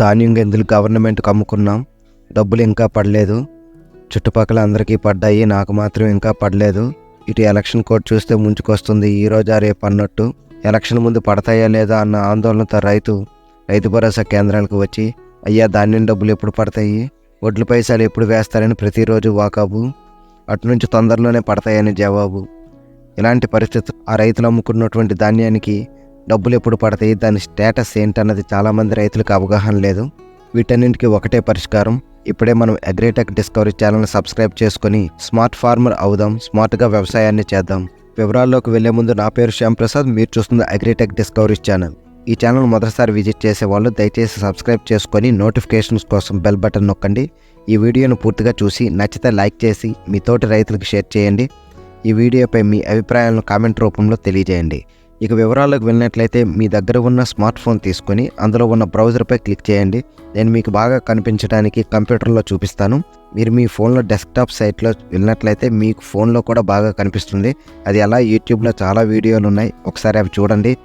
ధాన్యం గింజలు గవర్నమెంట్కి అమ్ముకున్నాం? డబ్బులు ఇంకా పడలేదు. చుట్టుపక్కల అందరికీ పడ్డాయి నాకు మాత్రం ఇంకా పడలేదు. ఇటు ఎలక్షన్ కోడ్ చూస్తే ముంచుకొస్తుంది ఈ రోజా రేపు అన్నట్టు. ఎలక్షన్ ముందు పడతాయా లేదా అన్న ఆందోళనతో రైతు రైతు భరోసా కేంద్రాలకు వచ్చి అయ్యా ధాన్యం డబ్బులు ఎప్పుడు పడతాయి? వడ్ల పైసలు ఎప్పుడు వేస్తారని ప్రతిరోజు వాకాబు. అటు నుంచి తొందరలోనే పడతాయని జవాబు. ఇలాంటి పరిస్థితి ఆ రైతులు అమ్ముకున్నటువంటి ధాన్యానికి డబ్బులు ఎప్పుడు పడతాయి దాని స్టేటస్ ఏంటన్నది చాలామంది రైతులకు అవగాహన లేదు. వీటన్నింటికి ఒకటే పరిష్కారం. ఇప్పుడే మనం అగ్రిటెక్ డిస్కవరీ ఛానల్ సబ్స్క్రైబ్ చేసుకొని స్మార్ట్ ఫార్మర్ అవుదాం స్మార్ట్గా వ్యవసాయాన్ని చేద్దాం. వివరాల్లోకి వెళ్ళే ముందు నా పేరు శ్యామ్ ప్రసాద్ మీరు చూస్తున్న అగ్రిటెక్ డిస్కవరీ ఛానల్. ఈ ఛానల్ మొదటిసారి విజిట్ చేసే వాళ్ళు దయచేసి సబ్స్క్రైబ్ చేసుకొని నోటిఫికేషన్స్ కోసం బెల్ బటన్ నొక్కండి. ఈ వీడియోను పూర్తిగా చూసి నచ్చితే లైక్ చేసి మీ తోటి రైతులకు షేర్ చేయండి. ఈ వీడియోపై మీ అభిప్రాయాలను కామెంట్ రూపంలో తెలియజేయండి. ఇక వివరాల్లోకి వెళ్ళినట్లయితే మీ దగ్గర ఉన్న స్మార్ట్ ఫోన్ తీసుకొని అందులో ఉన్న బ్రౌజర్పై క్లిక్ చేయండి. నేను మీకు బాగా కనిపించడానికి కంప్యూటర్లో చూపిస్తాను. మీరు మీ ఫోన్లో డెస్క్టాప్ సైట్లో వెళ్ళినట్లయితే మీకు ఫోన్లో కూడా బాగా కనిపిస్తుంది. అది అలా యూట్యూబ్లో చాలా వీడియోలు ఉన్నాయి. ఒకసారి అవి చూడండి.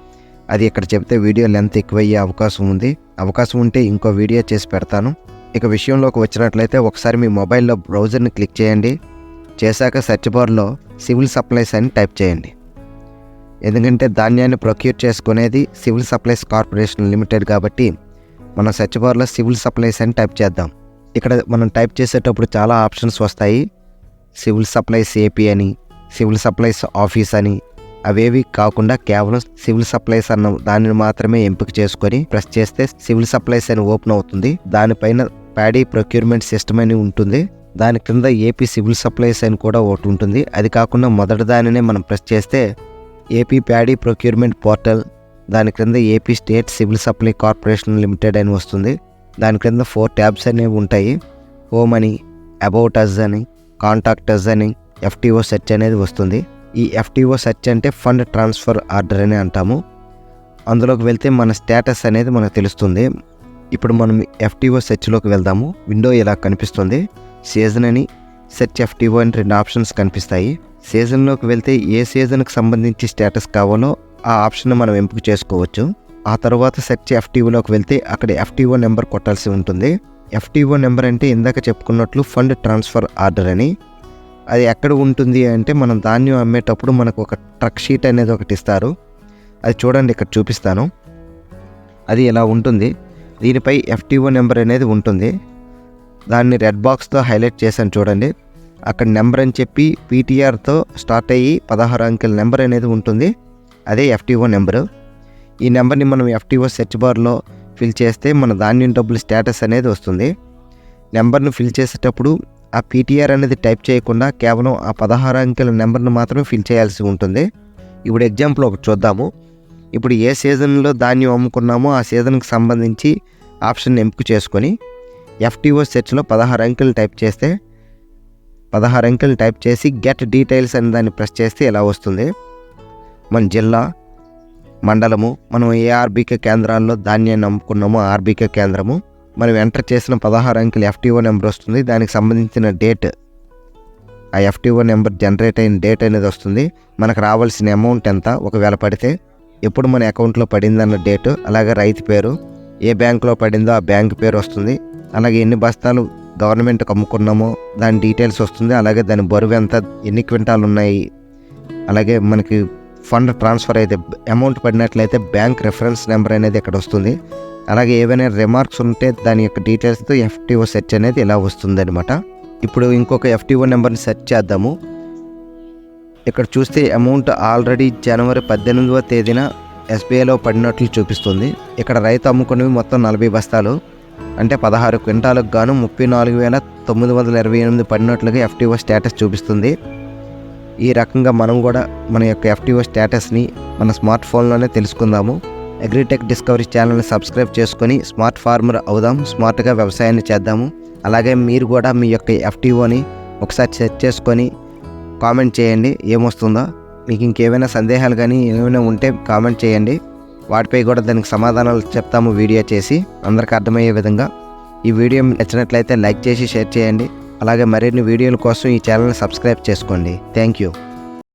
అది ఇక్కడ చెప్తే వీడియో లెంత్ ఎక్కువయ్యే అవకాశం ఉంది. అవకాశం ఉంటే ఇంకో వీడియో చేసి పెడతాను. ఇక విషయంలోకి వచ్చినట్లయితే ఒకసారి మీ మొబైల్లో బ్రౌజర్ని క్లిక్ చేయండి. చేశాక సెర్చ్ బార్లో సివిల్ సప్లైస్ అని టైప్ చేయండి. ఎందుకంటే ధాన్యాన్ని ప్రొక్యూర్ చేసుకునేది సివిల్ సప్లైస్ కార్పొరేషన్ లిమిటెడ్ కాబట్టి మనం సెర్చ్ బార్లో సివిల్ సప్లైస్ అని టైప్ చేద్దాం. ఇక్కడ మనం టైప్ చేసేటప్పుడు చాలా ఆప్షన్స్ వస్తాయి. సివిల్ సప్లైస్ ఏపీ అని సివిల్ సప్లైస్ ఆఫీస్ అని అవేవి కాకుండా కేవలం సివిల్ సప్లైస్ అన్న దానిని మాత్రమే ఎంపిక చేసుకొని ప్రెస్ చేస్తే సివిల్ సప్లైస్ అని ఓపెన్ అవుతుంది. దానిపైన ప్యాడీ ప్రొక్యూర్మెంట్ సిస్టమ్ అని ఉంటుంది. దాని క్రింద ఏపీ సివిల్ సప్లైస్ అని కూడా ఒకటి ఉంటుంది. అది కాకుండా మొదటి దానినే మనం ప్రెస్ చేస్తే ఏపీ ప్యాడీ ప్రొక్యూర్మెంట్ పోర్టల్ దాని క్రింద AP state civil supply corporation limited అని వస్తుంది. దాని క్రింద ఫోర్ ట్యాబ్స్ అనేవి ఉంటాయి. హోమ్ అని అబౌట్ అస్ అని కాంటాక్ట్ అస్ అని ఎఫ్టీఓ సెర్చ్ అనేది వస్తుంది. ఈ ఎఫ్టీఓ సెర్చ్ అంటే ఫండ్ ట్రాన్స్ఫర్ ఆర్డర్ అని అంటాము. అందులోకి వెళ్తే మన స్టేటస్ అనేది మనకు తెలుస్తుంది. ఇప్పుడు మనం ఎఫ్టీఓ సెర్చ్లోకి వెళ్దాము. విండో ఇలా కనిపిస్తుంది. సీజన్ అని సెర్చ్ ఎఫ్టీఓ అని రెండు ఆప్షన్స్ కనిపిస్తాయి. సీజన్లోకి వెళ్తే ఏ సీజన్కి సంబంధించి స్టేటస్ కావాలో ఆ ఆప్షన్ మనం ఎంపిక చేసుకోవచ్చు. ఆ తర్వాత సెర్చ్ ఎఫ్టీఓలోకి వెళ్తే అక్కడ ఎఫ్టీఓ నెంబర్ కొట్టాల్సి ఉంటుంది. ఎఫ్టీఓ నెంబర్ అంటే ఇందాక చెప్పుకున్నట్లు ఫండ్ ట్రాన్స్ఫర్ ఆర్డర్ అని. అది ఎక్కడ ఉంటుంది అంటే మనం ధాన్యం అమ్మేటప్పుడు మనకు ఒక ట్రక్ షీట్ అనేది ఒకటి ఇస్తారు. అది చూడండి ఇక్కడ చూపిస్తాను. అది ఇలా ఉంటుంది. దీనిపై ఎఫ్టీఓ నెంబర్ అనేది ఉంటుంది. దాన్ని రెడ్ బాక్స్తో హైలైట్ చేశాను చూడండి. అక్కడ నెంబర్ అని చెప్పి పీటీఆర్తో స్టార్ట్ అయ్యి పదహారు అంకెల నెంబర్ అనేది ఉంటుంది. అదే ఎఫ్టీఓ నెంబరు. ఈ నెంబర్ని మనం ఎఫ్టీఓ సెర్చ్ బార్లో ఫిల్ చేస్తే మన ధాన్యం డబ్బుల స్టేటస్ అనేది వస్తుంది. నెంబర్ను ఫిల్ చేసేటప్పుడు ఆ పీటీఆర్ అనేది టైప్ చేయకుండా కేవలం ఆ పదహారు అంకెల నెంబర్ను మాత్రమే ఫిల్ చేయాల్సి ఉంటుంది. ఇప్పుడు ఎగ్జాంపుల్ ఒకటి చూద్దాము. ఇప్పుడు ఏ సీజన్లో ధాన్యం అమ్ముకున్నామో ఆ సీజన్కి సంబంధించి ఆప్షన్ ఎంపిక చేసుకొని ఎఫ్టీఓ సెర్చ్లో పదహారు అంకెలు టైప్ చేస్తే పదహారు అంకెలు టైప్ చేసి గెట్ డీటెయిల్స్ అని దాన్ని ప్రెస్ చేస్తే ఇలా వస్తుంది? మన జిల్లా మండలము మనం ఏ ఆర్బీకే కేంద్రాల్లో ధాన్యాన్ని అమ్ముకున్నామో ఆర్బీకే కేంద్రము మనం ఎంటర్ చేసిన పదహారు అంకెలు ఎఫ్టీఓ నెంబర్ వస్తుంది దానికి సంబంధించిన డేట్ ఆ ఎఫ్టీఓ నెంబర్ జనరేట్ అయిన డేట్ అనేది వస్తుంది మనకు రావాల్సిన అమౌంట్ ఎంత ఒకవేళ పడితే ఎప్పుడు మన అకౌంట్లో పడిందన్న డేటు అలాగే రైతు పేరు ఏ బ్యాంకులో పడిందో ఆ బ్యాంక్ పేరు వస్తుంది అలాగే ఎన్ని బస్తాలు గవర్నమెంట్కి అమ్ముకున్నామో దాని డీటెయిల్స్ వస్తుంది అలాగే దాని బరువు ఎంత ఎన్ని క్వింటాలు ఉన్నాయి అలాగే మనకి ఫండ్ ట్రాన్స్ఫర్ అయితే అమౌంట్ పడినట్లయితే బ్యాంక్ రెఫరెన్స్ నెంబర్ అనేది ఇక్కడ వస్తుంది. అలాగే ఏవైనా రిమార్క్స్ ఉంటే దాని యొక్క డీటెయిల్స్తో ఎఫ్టీఓ సెర్చ్ అనేది ఇలా వస్తుంది అనమాట ఇప్పుడు ఇంకొక ఎఫ్టీఓ నెంబర్ని సెర్చ్ చేద్దాము. ఇక్కడ చూస్తే అమౌంట్ ఆల్రెడీ జనవరి పద్దెనిమిదవ తేదీన ఎస్బీఐలో పడినట్లు చూపిస్తుంది. ఇక్కడ రైతు అమ్ముకునేవి మొత్తం నలభై బస్తాలు. అంటే పదహారు క్వింటాలకు గాను ముప్పై నాలుగు వేల తొమ్మిది వందల ఇరవై ఎనిమిది పడినట్లుగా ఎఫ్టీఓ స్టేటస్ చూపిస్తుంది. ఈ రకంగా మనం కూడా మన యొక్క ఎఫ్టీఓ స్టేటస్ని మన స్మార్ట్ ఫోన్లోనే తెలుసుకుందాము. అగ్రిటెక్ డిస్కవరీ ఛానల్ని సబ్స్క్రైబ్ చేసుకొని స్మార్ట్ ఫార్మర్ అవుదాం స్మార్ట్గా వ్యవసాయాన్ని చేద్దాము. అలాగే మీరు కూడా మీ యొక్క ఎఫ్టీఓని ఒకసారి సెర్చ్ చేసుకొని కామెంట్ చేయండి ఏమొస్తుందో. మీకు ఇంకేమైనా సందేహాలు కానీ ఏమైనా ఉంటే కామెంట్ చేయండి. వాటిపై కూడా దానికి సమాధానాలు చెప్తాము వీడియో చేసి అందరికి అర్థమయ్యే విధంగా. ఈ వీడియో నచ్చినట్లయితే లైక్ చేసి షేర్ చేయండి. అలాగే మరిన్ని వీడియోల కోసం ఈ ఛానల్ని సబ్స్క్రైబ్ చేసుకోండి. Thank you.